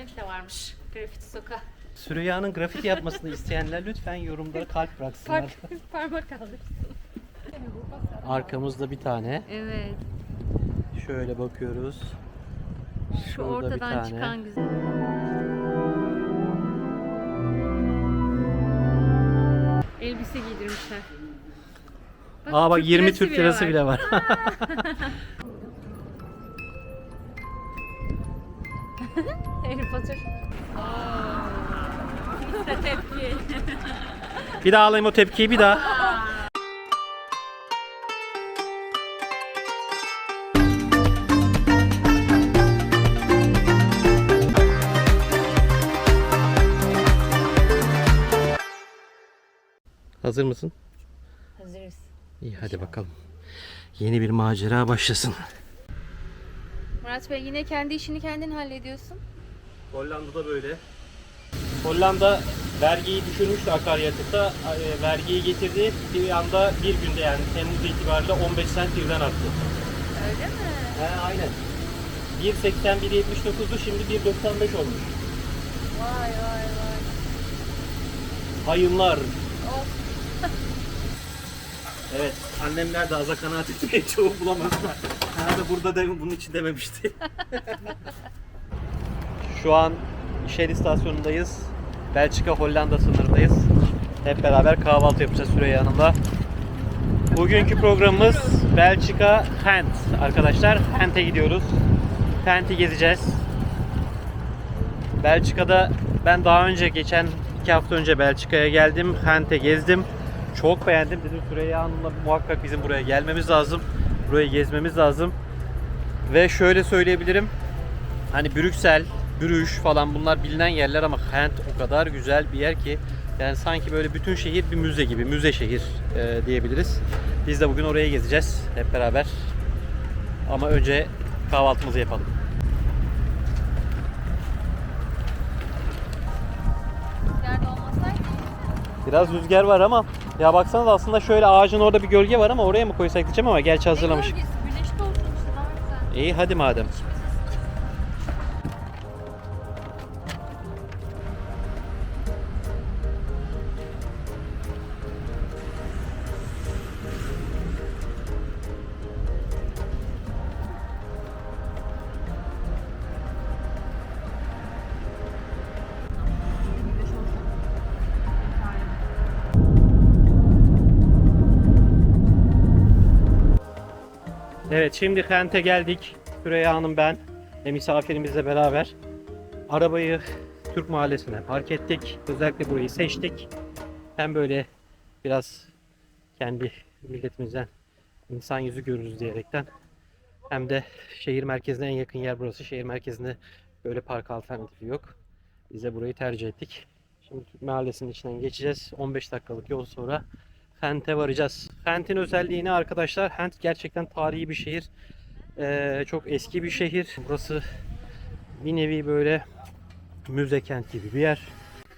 çizmek de varmış. Grafiti soka. Süreyya'nın grafiti yapmasını isteyenler lütfen yorumlara kalp bıraksınlar. Park, parmak kaldırsın. Arkamızda bir tane. Evet. Şöyle bakıyoruz. Şu Şurada ortadan çıkan güzel. Elbise giydirmişler. Aa bak Türk 20 lirası Türk lirası bile var. Harry Potter. İşte tepki. bir daha alayım o tepkiyi bir daha. Hazır mısın? Hazırız. İyi hadi bakalım. Yeni bir macera başlasın. Murat Bey yine kendi işini kendin hallediyorsun. Hollanda'da böyle. Hollanda vergiyi düşürmüştü akaryakıta. E, Vergiyi getirdi. Bir anda bir günde yani Temmuz itibariyle 15 sent birden arttı. Öyle mi? He aynen. 1.80 1.79'du şimdi 1.95 olmuş. Vay vay vay. Hayınlar. Of. Evet annemler de aza kanaat etmeyi çoğu bulamazlar. Herhalde burada de, bunun için dememişti. Şu an Shell istasyonundayız. Belçika Hollanda sınırındayız. Hep beraber kahvaltı yapacağız Süreyya Hanım'la. Bugünkü programımız Belçika Gent arkadaşlar. Gent'e gidiyoruz. Gent'i gezeceğiz. Belçika'da ben daha önce geçen iki hafta önce Belçika'ya geldim. Gent'e gezdim. Çok beğendim. Dedim Süreyya Hanım'la muhakkak bizim buraya gelmemiz lazım. Burayı gezmemiz lazım. Ve şöyle söyleyebilirim. Hani Brüksel, Brüj falan bunlar bilinen yerler ama Gent o kadar güzel bir yer ki yani sanki böyle bütün şehir bir müze gibi, müze şehir e, diyebiliriz. Biz de bugün oraya gezeceğiz hep beraber. Ama önce kahvaltımızı yapalım. Biraz rüzgar var ama ya baksanız aslında şöyle ağacın orada bir gölge var ama oraya mı koysak diyeceğim ama gerçi hazırlamış. İşte daha güzel. İyi hadi madem. Evet şimdi Kent'e geldik. Süreyya Hanım ben ve misafirimizle beraber arabayı Türk Mahallesi'ne park ettik. Özellikle burayı seçtik. Hem böyle biraz kendi milletimizden insan yüzü görürüz diyerekten hem de şehir merkezine en yakın yer burası. Şehir merkezinde böyle park alternatifi yok. Biz de burayı tercih ettik. Şimdi Türk Mahallesi'nin içinden geçeceğiz. 15 dakikalık yol sonra Hent'e varacağız. Hent'in özelliğini arkadaşlar, Hent gerçekten tarihi bir şehir. Ee, çok eski bir şehir. Burası bir nevi böyle müze kent gibi bir yer.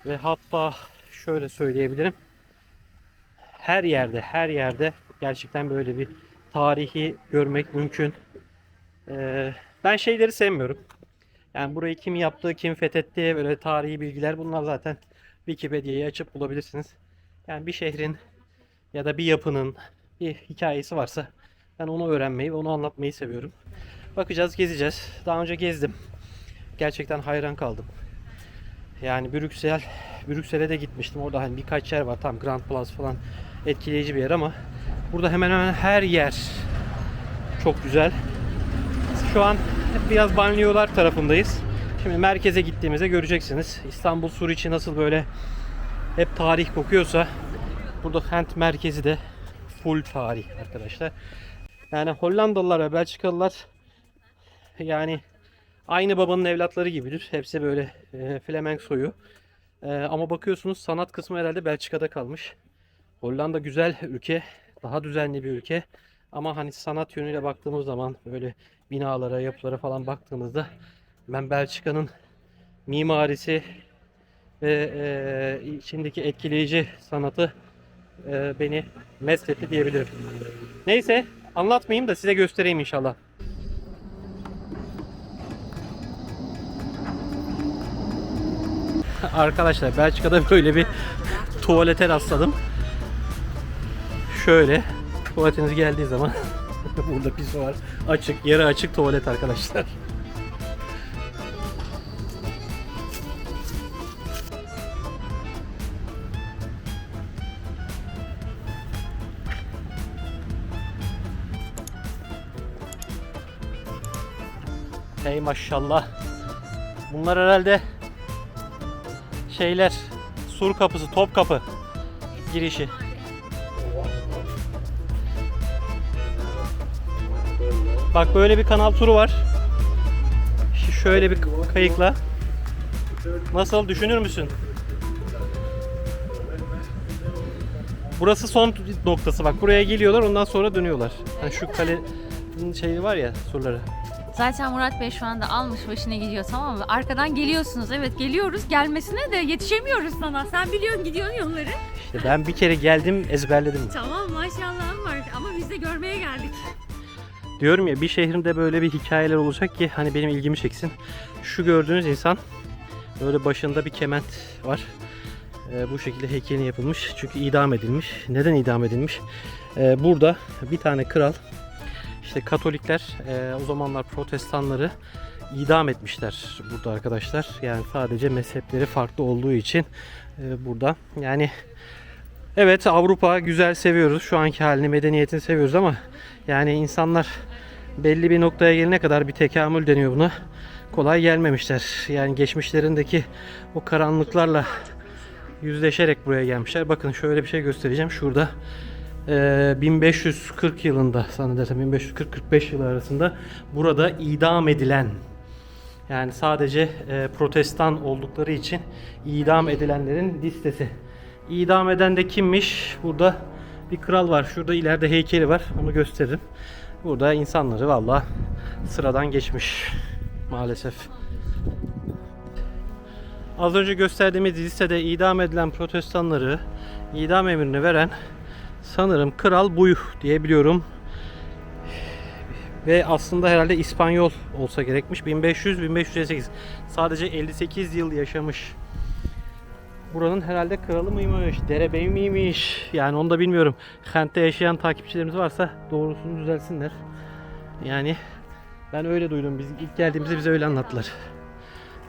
Ve hatta şöyle söyleyebilirim. Her yerde, her yerde gerçekten böyle bir tarihi görmek mümkün. Ee, ben şeyleri sevmiyorum. Yani burayı kim yaptı, kim fethetti, böyle tarihi bilgiler bunlar zaten Wikipedia'yı açıp bulabilirsiniz. Yani bir şehrin ya da bir yapının bir hikayesi varsa ben onu öğrenmeyi ve onu anlatmayı seviyorum. Bakacağız, gezeceğiz. Daha önce gezdim. Gerçekten hayran kaldım. Yani Brüksel, Brüksel'e de gitmiştim. Orada hani birkaç yer var. Tam Grand Place falan etkileyici bir yer ama burada hemen hemen her yer çok güzel. Şu an biraz banliyöler tarafındayız. Şimdi merkeze gittiğimizde göreceksiniz. İstanbul Suriçi nasıl böyle hep tarih kokuyorsa Burada Gent merkezi de full tarih arkadaşlar. Yani Hollandalılar ve Belçikalılar yani aynı babanın evlatları gibidir. Hepsi böyle e, Flemenk soyu. E, ama bakıyorsunuz sanat kısmı herhalde Belçika'da kalmış. Hollanda güzel ülke. Daha düzenli bir ülke. Ama hani sanat yönüyle baktığımız zaman böyle binalara, yapılara falan baktığımızda ben Belçika'nın mimarisi ve e, içindeki etkileyici sanatı e, beni mest etti diyebilirim. Neyse anlatmayayım da size göstereyim inşallah. Arkadaşlar Belçika'da böyle bir tuvalete rastladım. Şöyle tuvaletiniz geldiği zaman burada pis var. Açık, yarı açık tuvalet arkadaşlar. Maşallah. Bunlar herhalde şeyler sur kapısı, top kapı girişi. Bak böyle bir kanal turu var. Şöyle bir kayıkla. Nasıl düşünür müsün? Burası son noktası bak. Buraya geliyorlar ondan sonra dönüyorlar. Yani şu kalenin şeyi var ya surları. Zaten Murat Bey şu anda almış başına gidiyor tamam mı? Arkadan geliyorsunuz. Evet geliyoruz. Gelmesine de yetişemiyoruz sana. Sen biliyorsun gidiyorsun yolları. İşte ben bir kere geldim ezberledim. Tamam maşallahım var ama biz de görmeye geldik. Diyorum ya bir şehrimde böyle bir hikayeler olacak ki hani benim ilgimi çeksin. Şu gördüğünüz insan böyle başında bir kement var. Ee, bu şekilde heykelin yapılmış. Çünkü idam edilmiş. Neden idam edilmiş? Ee, burada bir tane kral işte Katolikler e, o zamanlar protestanları idam etmişler burada arkadaşlar. Yani sadece mezhepleri farklı olduğu için e, burada. Yani evet Avrupa güzel seviyoruz. Şu anki halini medeniyetini seviyoruz ama yani insanlar belli bir noktaya gelene kadar bir tekamül deniyor buna. Kolay gelmemişler. Yani geçmişlerindeki o karanlıklarla yüzleşerek buraya gelmişler. Bakın şöyle bir şey göstereceğim. Şurada eee, 1540 yılında sanırım 1540-45 yılı arasında burada idam edilen yani sadece eee, protestan oldukları için idam edilenlerin listesi. İdam eden de kimmiş? Burada bir kral var. Şurada ileride heykeli var. Onu gösteririm. Burada insanları valla sıradan geçmiş maalesef. Az önce gösterdiğimiz listede idam edilen protestanları idam emrini veren sanırım Kral Buyuh diye biliyorum. Ve aslında herhalde İspanyol olsa gerekmiş. 1500-1558. Sadece 58 yıl yaşamış. Buranın herhalde kralı mıymış, derebey miymiş? Yani onu da bilmiyorum. Kent'te yaşayan takipçilerimiz varsa doğrusunu düzelsinler. Yani ben öyle duydum. Biz ilk geldiğimizde bize öyle anlattılar.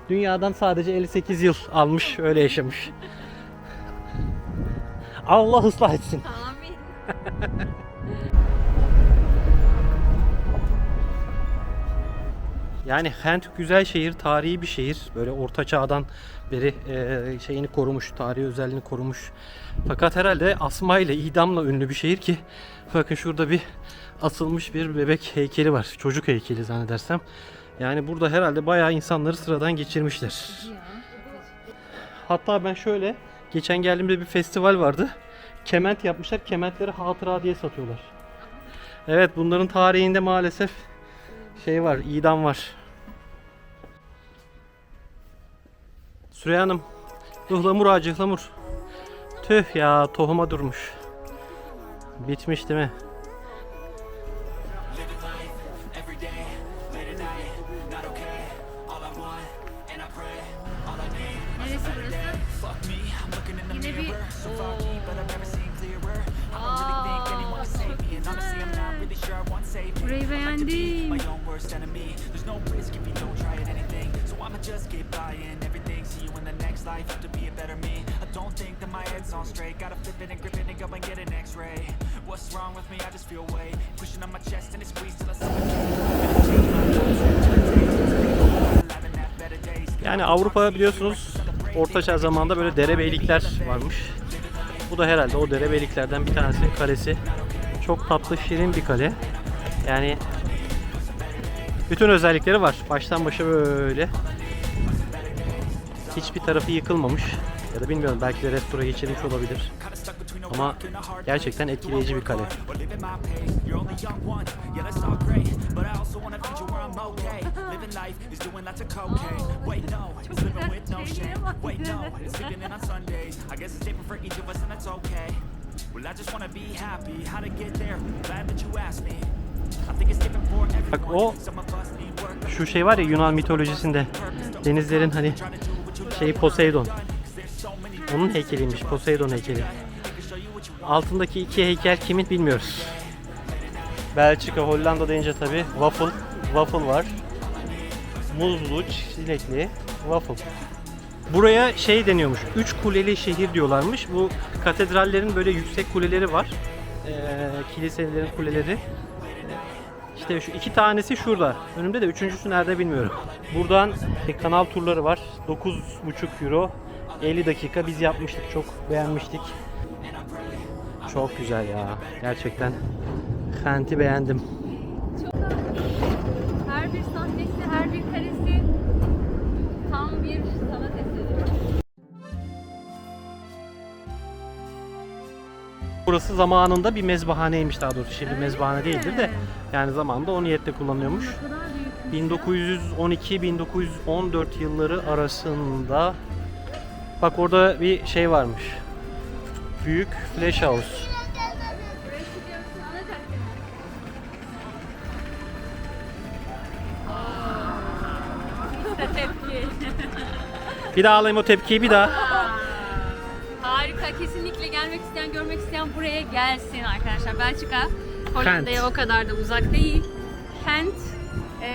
Dünyadan sadece 58 yıl almış, öyle yaşamış. Allah ıslah etsin. Yani Kent güzel şehir, tarihi bir şehir. Böyle orta çağdan beri e, şeyini korumuş, tarihi özelliğini korumuş. Fakat herhalde asma ile idamla ünlü bir şehir ki bakın şurada bir asılmış bir bebek heykeli var. Çocuk heykeli zannedersem. Yani burada herhalde bayağı insanları sıradan geçirmişler. Hatta ben şöyle geçen geldiğimde bir festival vardı. Kement yapmışlar. Kementleri hatıra diye satıyorlar. Evet bunların tarihinde maalesef şey var, idam var. Süreyya Hanım, ıhlamur ağacı ıhlamur. Tüh ya tohuma durmuş. Bitmiş değil mi? My head's on straight. Gotta flip it and grip it and go and get an x-ray. What's wrong with me? I just feel weight. Pushing on my chest and it squeezed till I Yani Avrupa biliyorsunuz Ortaçağ zamanında böyle derebeylikler varmış. Bu da herhalde o derebeyliklerden bir tanesinin kalesi. Çok tatlı, şirin bir kale. Yani bütün özellikleri var. Baştan başa böyle. Hiçbir tarafı yıkılmamış. Ya da bilmiyorum belki de restore geçirilmiş olabilir. Ama gerçekten etkileyici bir kale. Bak o şu şey var ya Yunan mitolojisinde denizlerin hani şeyi Poseidon. Onun heykeliymiş. Poseidon heykeli. Altındaki iki heykel kimin bilmiyoruz. Belçika, Hollanda deyince tabi waffle, waffle var. Muzlu, çilekli, waffle. Buraya şey deniyormuş. Üç kuleli şehir diyorlarmış. Bu katedrallerin böyle yüksek kuleleri var. Ee, kiliselerin kuleleri. İşte şu iki tanesi şurada. Önümde de üçüncüsü nerede bilmiyorum. Buradan kanal turları var. 9,5 euro. 50 dakika biz yapmıştık. Çok beğenmiştik. Çok güzel ya. Gerçekten. Kent'i beğendim. Her bir sahnesi, her bir karesi tam bir sanat eseri. Burası zamanında bir mezbahaneymiş daha doğrusu. Şimdi mezbahane değildir de. Yani zamanında o niyetle kullanılıyormuş. Ne kadar büyük. 1912-1914 yılları arasında bak orada bir şey varmış. Büyük flash house. Bir daha alayım o tepkiyi bir daha. Harika. Kesinlikle gelmek isteyen, görmek isteyen buraya gelsin arkadaşlar. Belçika, Hollanda'ya o kadar da uzak değil. Kent, e,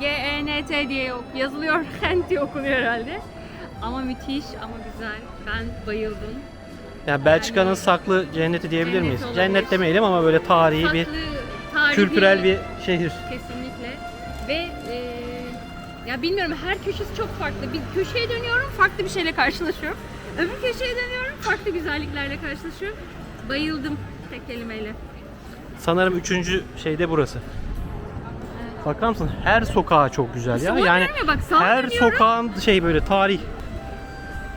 G-E-N-T diye yok- yazılıyor. Kent diye okunuyor herhalde. Ama müthiş, ama güzel. Ben bayıldım. Yani Belçika'nın Yani- saklı cenneti diyebilir Cennet miyiz? olabilir. Cennet demeyelim ama böyle tarihi bir, tarihi, kültürel bir şehir. Kesinlikle. Ve e, ya bilmiyorum her köşesi çok farklı. Bir köşeye dönüyorum farklı bir şeyle karşılaşıyorum. Öbür köşeye dönüyorum farklı güzelliklerle karşılaşıyorum. Bayıldım tek kelimeyle. Sanırım üçüncü şeyde burası. Bakar mısın? Her sokağı çok güzel ya. Yani ya bak sağa her dönüyorum, sokağın şey böyle tarih.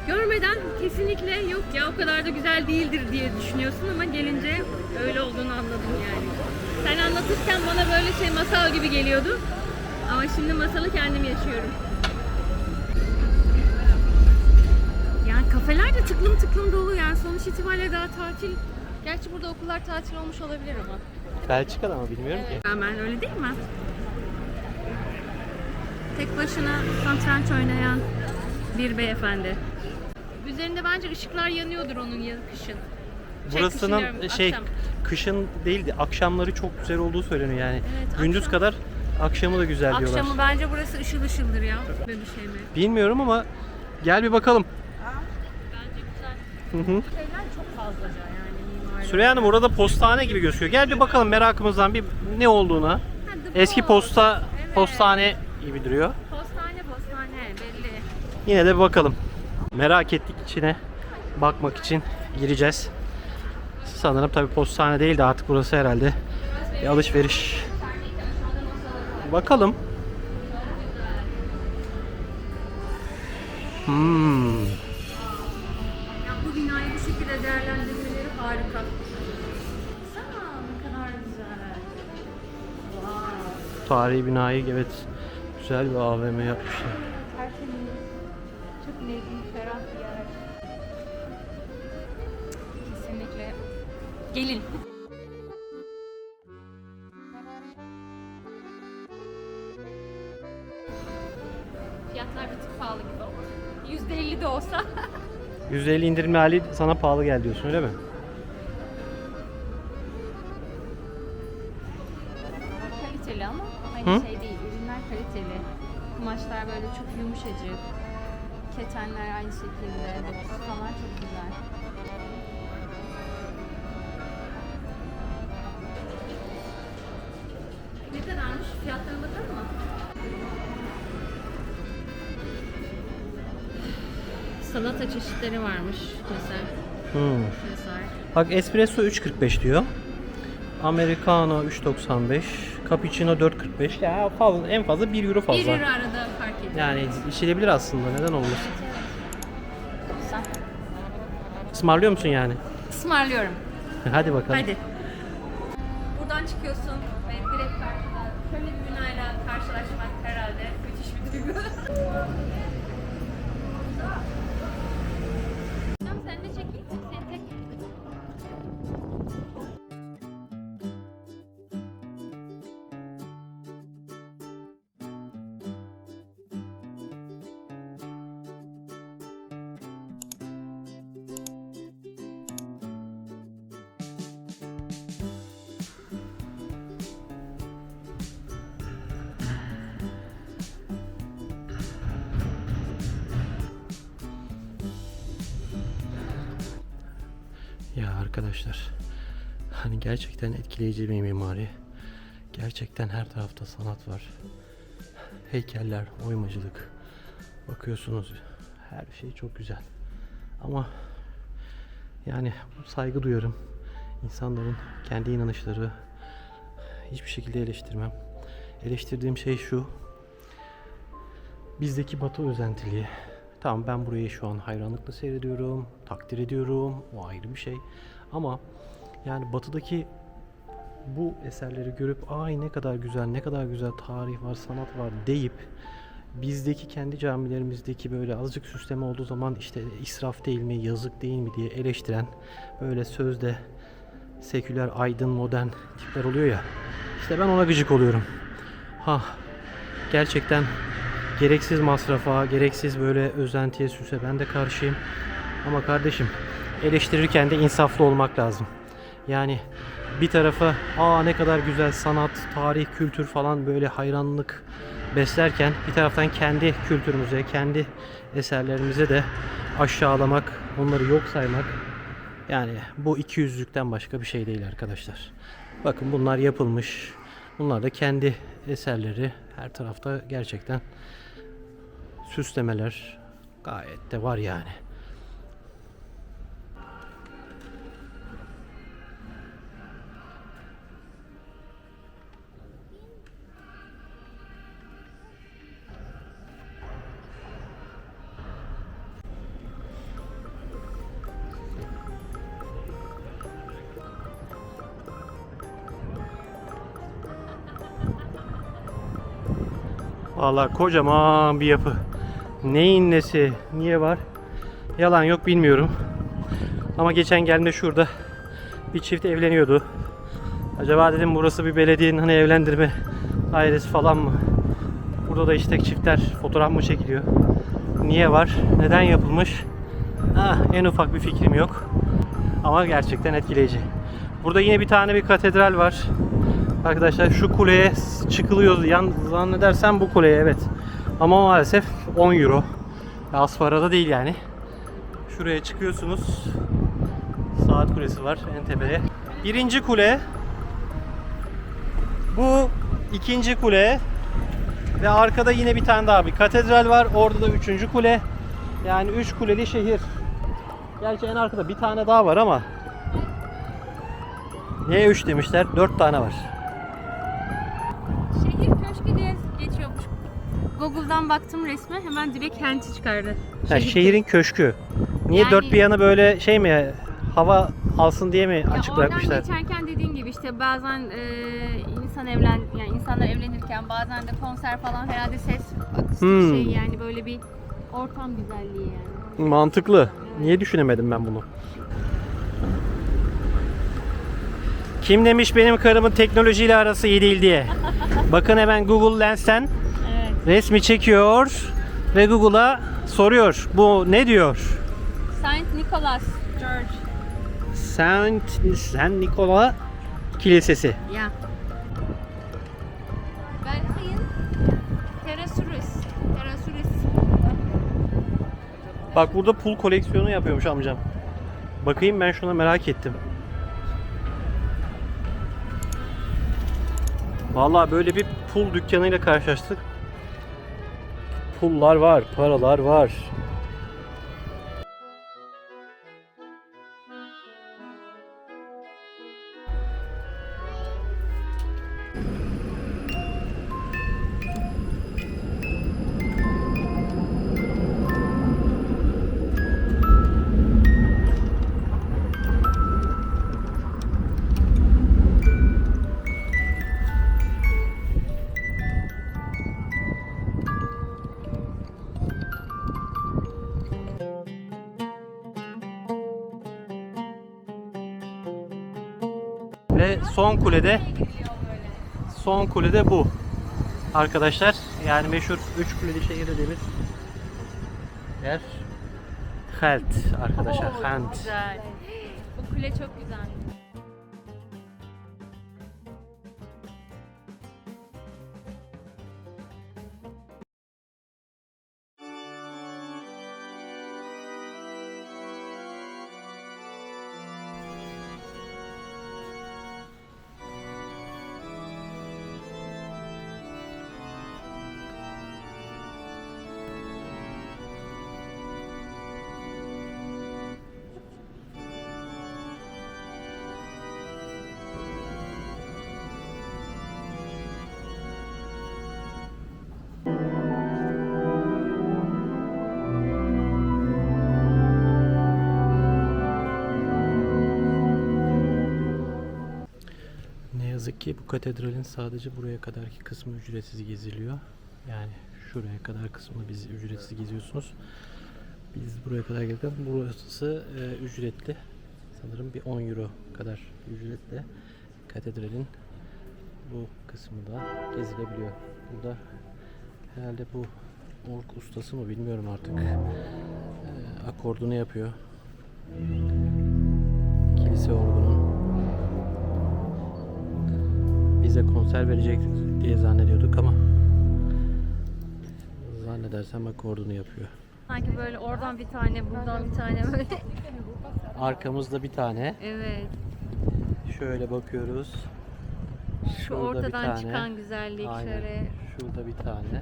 Görmeden kesinlikle yok ya o kadar da güzel değildir diye düşünüyorsun ama gelince öyle olduğunu anladım yani. Sen anlatırken bana böyle şey masal gibi geliyordu. Ama şimdi masalı kendim yaşıyorum. Yani kafeler de tıklım tıklım dolu yani sonuç itibariyle daha tatil. Gerçi burada okullar tatil olmuş olabilir ama. Belçika'da mı bilmiyorum ki. Hemen öyle değil mi? Tek başına satranç oynayan bir beyefendi. Üzerinde bence ışıklar yanıyordur onun ya kışın. Şey, kışın Burasının diyorum, şey akşam. kışın değildi akşamları çok güzel olduğu söyleniyor yani. Evet, Gündüz akşam- kadar akşamı da güzel diyorlar. Akşamı bence burası ışıl ışıldır ya. Böyle bir şey mi? Bilmiyorum ama gel bir bakalım. Bence güzel. Hı hı. Evler çok fazlaca yani mimari. Süreyya Hanım orada postane gibi gözüküyor. Gel bir bakalım merakımızdan bir ne olduğuna. Ha, The Eski Post. posta Evet. postane gibi duruyor. Postane postane belli. Yine de bir bakalım. Merak ettik içine bakmak için gireceğiz. Sanırım tabi postane değil de artık burası herhalde bir alışveriş. Bakalım. Hmm. Ya bu binayı bu şekilde değerlendirmeleri harika. Baksana ne kadar güzel. Wow. Tarihi binayı evet güzel bir AVM yapmışlar. Gelin. Fiyatlar bir tık pahalı gibi ama. %50 de olsa. %50 indirimli hali sana pahalı geldi diyorsun öyle mi? Salata çeşitleri varmış mesela. Hmm. Mesela. Bak espresso 3.45 diyor. Americano 3.95. Cappuccino 4.45. Ya fazla en fazla 1 euro fazla. 1 euro arada fark ediyor. Yani içilebilir aslında. Neden olmasın? Güzel. Ismarlıyor musun yani? Ismarlıyorum. Hadi bakalım. Hadi. Arkadaşlar. Hani gerçekten etkileyici bir mimari. Gerçekten her tarafta sanat var. Heykeller, oymacılık. Bakıyorsunuz her şey çok güzel. Ama yani saygı duyarım. İnsanların kendi inanışları hiçbir şekilde eleştirmem. Eleştirdiğim şey şu. Bizdeki batı özentiliği. Tamam ben burayı şu an hayranlıkla seyrediyorum, takdir ediyorum. O ayrı bir şey. Ama yani batıdaki bu eserleri görüp ay ne kadar güzel, ne kadar güzel tarih var, sanat var deyip bizdeki kendi camilerimizdeki böyle azıcık süsleme olduğu zaman işte israf değil mi, yazık değil mi diye eleştiren böyle sözde seküler, aydın, modern tipler oluyor ya. İşte ben ona gıcık oluyorum. Ha gerçekten gereksiz masrafa, gereksiz böyle özentiye, süse ben de karşıyım. Ama kardeşim eleştirirken de insaflı olmak lazım. Yani bir tarafa aa ne kadar güzel sanat, tarih, kültür falan böyle hayranlık beslerken bir taraftan kendi kültürümüze, kendi eserlerimize de aşağılamak, onları yok saymak yani bu iki yüzlükten başka bir şey değil arkadaşlar. Bakın bunlar yapılmış. Bunlar da kendi eserleri. Her tarafta gerçekten süslemeler gayet de var yani. Vallahi kocaman bir yapı. Neyin nesi, niye var? Yalan yok bilmiyorum. Ama geçen geldiğimde şurada bir çift evleniyordu. Acaba dedim burası bir belediyenin hani evlendirme dairesi falan mı? Burada da işte çiftler fotoğraf mı çekiliyor? Niye var? Neden yapılmış? Ah, en ufak bir fikrim yok. Ama gerçekten etkileyici. Burada yine bir tane bir katedral var. Arkadaşlar şu kuleye çıkılıyor. Yan zannedersem bu kuleye evet. Ama maalesef 10 euro. Az para da değil yani. Şuraya çıkıyorsunuz. Saat kulesi var en tepede. Birinci kule. Bu ikinci kule. Ve arkada yine bir tane daha bir katedral var. Orada da üçüncü kule. Yani üç kuleli şehir. Gerçi en arkada bir tane daha var ama Niye 3 demişler? 4 tane var. Google'dan baktım resme hemen direkt Kent'i çıkardı. Ha, Şehir şehrin köşkü. Niye Yani- dört bir yanı böyle şey mi hava alsın diye mi Ya açık oradan bırakmışlar? geçerken dediğin gibi işte bazen e, insan evlen yani insanlar evlenirken bazen de konser falan herhalde ses akustik Hmm. şey yani böyle bir ortam güzelliği yani. Mantıklı. Niye düşünemedim ben bunu? Kim demiş benim karımın teknolojiyle arası iyi değil diye. Bakın hemen Google Lens'ten. Resmi çekiyor ve Google'a soruyor. Bu ne diyor? Saint Nicholas Church. Saint Saint Nikola Kilisesi. Ya. Belkay'ın Terasuris. Terasuris. Bak burada pul koleksiyonu yapıyormuş amcam. Bakayım ben şuna merak ettim. Vallahi böyle bir pul dükkanıyla karşılaştık. Pullar var, paralar var. Ve son kulede son kulede bu. Arkadaşlar yani meşhur 3 kuleli şehir dediğimiz yer Helt arkadaşlar. Helt. güzel. Bu kule çok güzel. Yazık ki bu katedralin sadece buraya kadarki kısmı ücretsiz geziliyor. Yani şuraya kadar kısmını biz ücretsiz geziyorsunuz. Biz buraya kadar geldik. Burası e, ücretli. Sanırım bir 10 euro kadar ücretle katedralin bu kısmı da gezilebiliyor. Burada herhalde bu ork ustası mı bilmiyorum artık. E, akordunu yapıyor. Kilise orgunun. Bize konser verecek diye zannediyorduk ama zannedersem akordunu yapıyor. Sanki böyle oradan bir tane, buradan bir tane böyle. Arkamızda bir tane. evet. Şöyle bakıyoruz. Şu Şurada ortadan çıkan güzellik Aynen. şöyle. Şurada bir tane.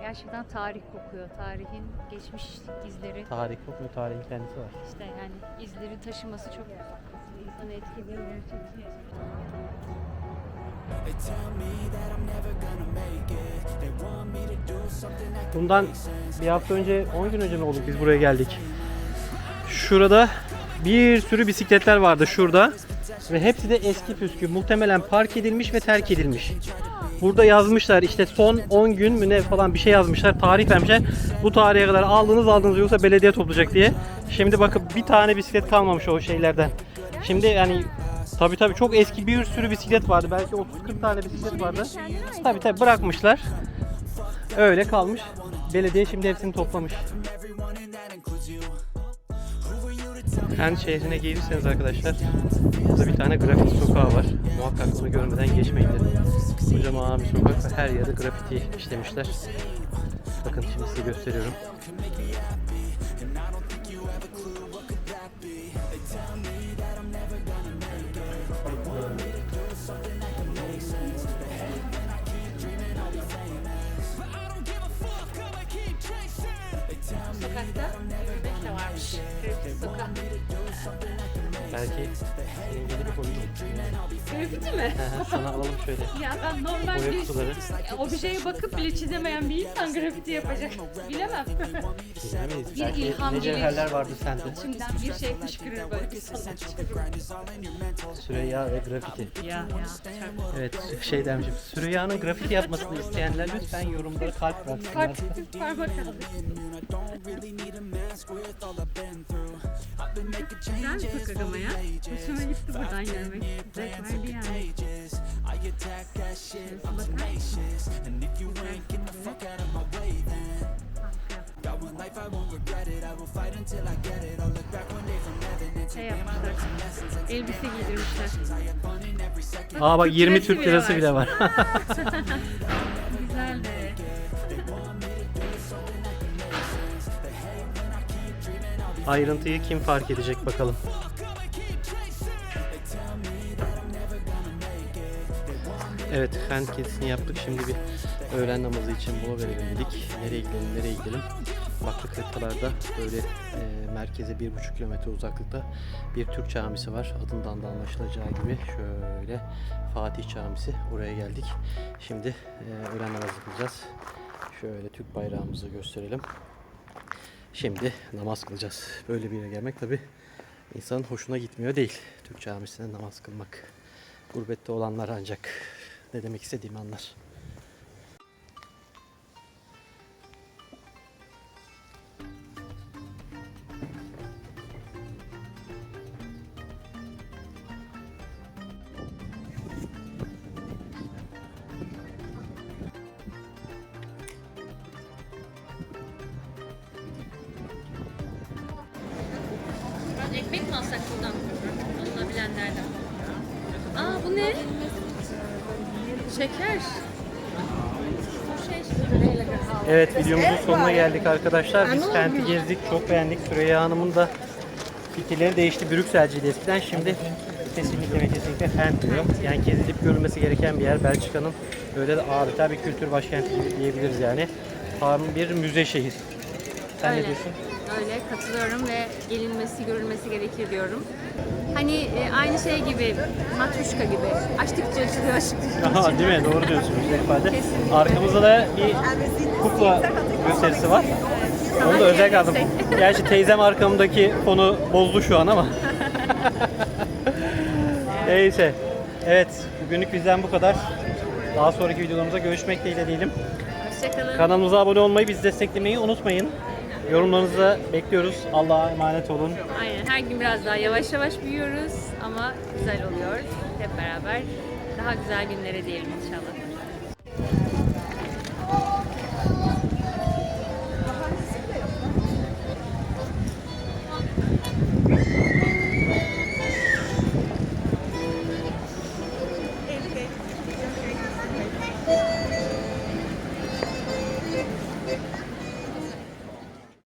Gerçekten tarih kokuyor. Tarihin geçmiş izleri. Tarih yok mu? Tarihin kendisi var. İşte yani izleri taşıması çok insanı etkiliyor Bundan bir hafta önce, 10 gün önce mi olduk biz buraya geldik. Şurada bir sürü bisikletler vardı şurada. Ve hepsi de eski püskü. Muhtemelen park edilmiş ve terk edilmiş. Burada yazmışlar işte son 10 gün mü ne falan bir şey yazmışlar. Tarih vermişler. Bu tarihe kadar aldınız aldınız yoksa belediye toplayacak diye. Şimdi bakıp bir tane bisiklet kalmamış o şeylerden. Şimdi yani tabi tabi çok eski bir sürü bisiklet vardı. Belki 30-40 tane bisiklet vardı. Tabi tabi bırakmışlar. Öyle kalmış. Belediye şimdi hepsini toplamış. Kent şehrine gelirseniz arkadaşlar burada bir tane grafiti sokağı var. Muhakkak onu görmeden geçmeyin derim. Kocaman bir sokak ve her yerde grafiti işlemişler. Bakın şimdi size gösteriyorum. Belki gelip oyun Grafiti mi? Sana alalım şöyle. Ya ben normal Boya bir kutuları. objeye bakıp bile çizemeyen bir insan grafiti yapacak. Bilemem. Bilemeyiz. Bir Belki ilham ne gelir. cevherler vardı sende. İçimden bir şey fışkırır böyle bir. Süreyya ve grafiti. Ya ya. Evet şey demişim. Süreyya'nın grafiti yapmasını isteyenler lütfen yorumlara kalp bıraksınlar. Parmak parmak aldı. Güzel bir sokak ama ya. Hoşuma gitti buradan gelmek. Zevk verdi yani. Şurası bakar? Şey yapmışlar. Elbise giydirmişler. Aa bak 20 Türk Türk lirası bile var. Güzel de. Ayrıntıyı kim fark edecek bakalım. Evet, fen kesini yaptık. Şimdi bir öğlen namazı için mola verelim dedik. Nereye gidelim, nereye gidelim? Baktık haritalarda böyle e, merkeze bir buçuk kilometre uzaklıkta bir Türk camisi var. Adından da anlaşılacağı gibi şöyle Fatih Camisi. Oraya geldik. Şimdi e, öğlen namazı kılacağız. Şöyle Türk bayrağımızı gösterelim. Şimdi namaz kılacağız. Böyle bir yere gelmek tabi insanın hoşuna gitmiyor değil. Türk camisine namaz kılmak. Gurbette olanlar ancak ne demek istediğimi anlar. Ekmek mi alsak buradan? Alınabilenlerden. Aa bu ne? Şeker. Şey Evet videomuzun sonuna geldik arkadaşlar. Biz kenti gezdik. Çok beğendik. Süreyya Hanım'ın da fikirleri değişti. Brükselciydi eskiden. Şimdi kesinlikle ve kesinlikle Kent diyor. Yani gezilip görülmesi gereken bir yer. Belçika'nın böyle de adeta bir kültür başkenti diyebiliriz yani. Tam bir müze şehir. Sen ne Öyle. diyorsun? Öyle katılıyorum ve gelinmesi, görülmesi gerekir diyorum. Hani e, aynı şey gibi, matruşka gibi. Açtıkça açılıyor, açtıkça Aha değil mi? Doğru diyorsun güzel ifade. Kesinlikle. Arkamızda da bir kukla gösterisi var. Onu da özel aldım. Gerçi teyzem arkamdaki fonu bozdu şu an ama. Neyse. Evet, Bugünlük bizden bu kadar. Daha sonraki videolarımızda görüşmek dileğiyle diyelim. Hoşçakalın. Kanalımıza abone olmayı, bizi desteklemeyi unutmayın. Yorumlarınızı bekliyoruz. Allah'a emanet olun. Aynen her gün biraz daha yavaş yavaş büyüyoruz ama güzel oluyor. Hep beraber daha güzel günlere diyelim inşallah.